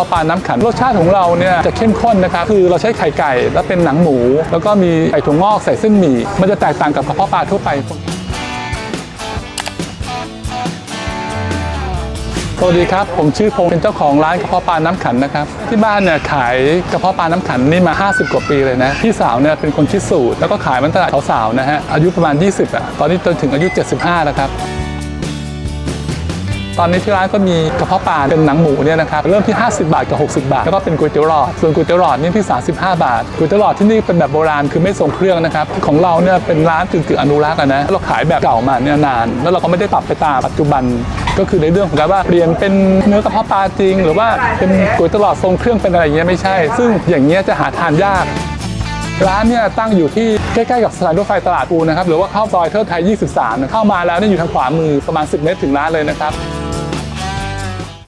าะปลาน้ำขันรสชาติของเราเนี่ยจะเข้มข้นนะครับคือเราใช้ไข่ไก่แล้วเป็นหนังหมู แล้วก็มีไก่ถั่วงอกใส่เส้นหมี่มันจะแตกต่างกับกระเพาะปลาทั่วไปสวัสดีครับ ผมชื่อพงษ์เป็นเจ้าของร้านกระเพาะปลาน้ำขันนะครับ ที่บ้านเนี่ยขายกระเพาะปลาน้ำขันนี่มา 50 กว่าปีเลยนะ พี่สาวเนี่ยเป็นคนคิดสูตร แล้วก็ขายมันตั้งแต่สาวๆนะฮะ อายุประมาณ 20อะ ตอนนี้จนถึงอายุ 75 แล้วครับ ตอนนี้ที่ร้านก็มีกระเพาะปลาเป็นหนังหมูเนี่ยนะครับเริ่มที่ 50 บาทกับ 60 บาท แล้วก็เป็นก๋วยเตี๋ยวหลอดส่วนก๋วยเตี๋ยวหลอดนี่ที่ 35 บาทก๋วยเตี๋ยวหลอดที่นี่เป็นแบบโบราณคือไม่ทรงเครื่องนะครับของเราเนี่ยเป็นร้านกึ่งๆอนุรักษ์อะนะเราขายแบบเก่ามาเนี่ยนาน แล้วเราก็ไม่ได้ปรับไปตามปัจจุบันก็คือในเรื่องของการว่าเปลี่ยนเป็นเนื้อกระเพาะปลาจริง หรือว่าเป็นก๋วยเตี๋ยวหลอดทรงเครื่องเป็นอะไรอย่างเงี้ยไม่ใช่ ซึ่งอย่างเงี้ยจะหาทานยาก ร้านเนี่ยตั้งอยู่ที่ใกล้ๆกับสถานรถไฟตลาดปูนะครับ หรือว่าเข้าซอยเทิดไทย 23 เข้ามาแล้วเนี่ยอยู่ทางขวามือประมาณ 10 เมตรถึงร้านเลยนะครับ